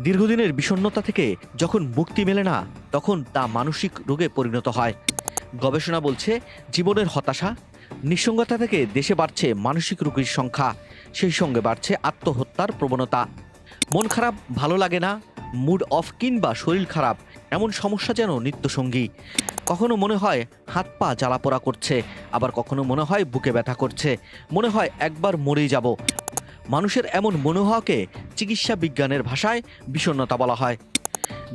দীর্ঘদিনের বিষণ্ণতা থেকে যখন মুক্তি মেলে না, তখন তা মানসিক রোগে পরিণত হয়। গবেষণা বলছে, জীবনের হতাশা, নিঃসঙ্গতা থেকে দেশে বাড়ছে মানসিক রোগীর সংখ্যা, সেই সঙ্গে বাড়ছে আত্মহত্যার প্রবণতা। মন খারাপ, ভালো লাগে না, মুড অফ কিংবা শরীর খারাপ, এমন সমস্যা যেন নিত্যসঙ্গী। কখনো মনে হয় হাত পা জ্বালাপোড়া করছে, আবার কখনো মনে হয় বুকে ব্যথা করছে, মনে হয় একবার মরেই যাব। মানুষের এমন মনোভাবকে চিকিৎসা বিজ্ঞানের ভাষায় বিষণ্ণতা বলা হয়।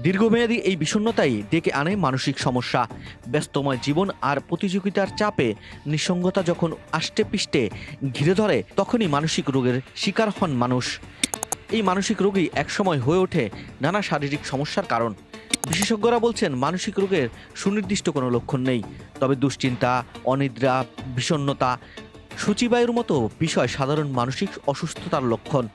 দীর্ঘমেয়াদী এই বিষণ্ণতাই ডেকে আনে মানসিক সমস্যা। ব্যস্তময় জীবন আর প্রতিযোগিতার চাপে নিঃসঙ্গতা যখন আষ্টে পিষ্টে ঘিরে ধরে, তখনই মানসিক রোগের শিকার হন মানুষ। এই মানসিক রোগই একসময় হয়ে ওঠে নানা শারীরিক সমস্যার কারণ। বিশেষজ্ঞরা বলছেন, মানসিক রোগের সুনির্দিষ্ট কোনো লক্ষণ নেই। তবে দুশ্চিন্তা, অনিদ্রা, বিষণ্ণতা সূচিবায়ুর মতো বিষয় সাধারণ মানসিক অসুস্থতার লক্ষণ।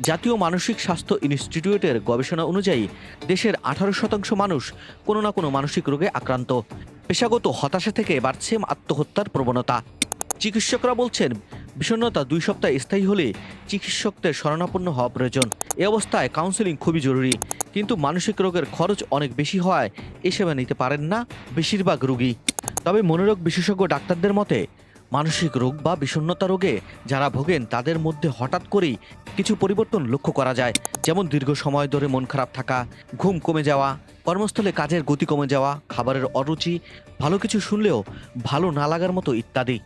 জাতীয় মানসিক স্বাস্থ্য ইনস্টিটিউটের গবেষণা অনুযায়ী দেশের আঠারো শতাংশ মানুষ কোনো না কোনো মানসিক রোগে আক্রান্ত। পেশাগত হতাশা থেকে বাড়ছে আত্মহত্যার প্রবণতা। চিকিৎসকরা বলছেন, বিষণ্ণতা দুই সপ্তাহ স্থায়ী হলে চিকিৎসকদের শরণাপন্ন হওয়া প্রয়োজন। এ অবস্থায় কাউন্সেলিং খুবই জরুরি, কিন্তু মানসিক রোগের খরচ অনেক বেশি হওয়ায় এ সেবা নিতে পারেন না বেশিরভাগ রোগী। তবে মনোরোগ বিশেষজ্ঞ ডাক্তারদের মতে মানসিক রোগ বা বিষণ্ণতা রোগে যারা ভোগেন, তাদের মধ্যে হঠাৎ করেই কিছু পরিবর্তন লক্ষ্য করা যায়। যেমন দীর্ঘ সময় ধরে মন খারাপ থাকা, ঘুম কমে যাওয়া, কর্মস্থলে কাজের গতি কমে যাওয়া, খাবারের অরুচি, ভালো কিছু শুনলেও ভালো না লাগার মতো ইত্যাদি।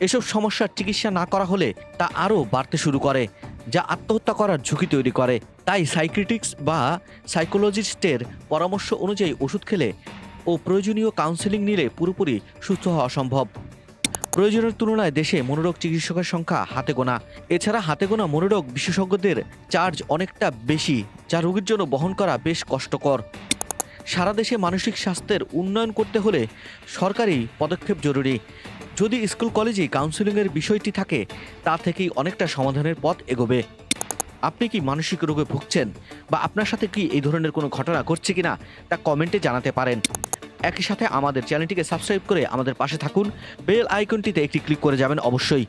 এসব সমস্যার চিকিৎসা না করা হলে তা আরও বাড়তে শুরু করে, যা আত্মহত্যা করার ঝুঁকি তৈরি করে। তাই সাইক্রিটিক্স বা সাইকোলজিস্টের পরামর্শ অনুযায়ী ওষুধ খেলে ও প্রয়োজনীয় কাউন্সেলিং নিলে পুরোপুরি সুস্থ হওয়া সম্ভব। প্রয়োজনের তুলনায় দেশে মনোরোগ চিকিৎসকের সংখ্যা হাতে গোনা। এছাড়া হাতে গোনা মনোরোগ বিশেষজ্ঞদের চার্জ অনেকটা বেশি, যা রোগীর জন্য বহন করা বেশ কষ্টকর। সারা দেশে মানসিক স্বাস্থ্যের উন্নয়ন করতে হলে সরকারি পদক্ষেপ জরুরি। যদি স্কুল, কলেজে কাউন্সেলিংয়ের বিষয়টি থাকে, তা থেকেই অনেকটা সমাধানের পথ এগোবে। আপনি কি মানসিক রোগে ভুগছেন বা আপনার সাথে কি এই ধরনের কোনো ঘটনা ঘটছে কিনা, তা কমেন্টে জানাতে পারেন। একই সাথে আমাদের চ্যানেলটিকে সাবস্ক্রাইব করে আমাদের পাশে থাকুন। বেল আইকনটিতে একটি ক্লিক করে যাবেন অবশ্যই।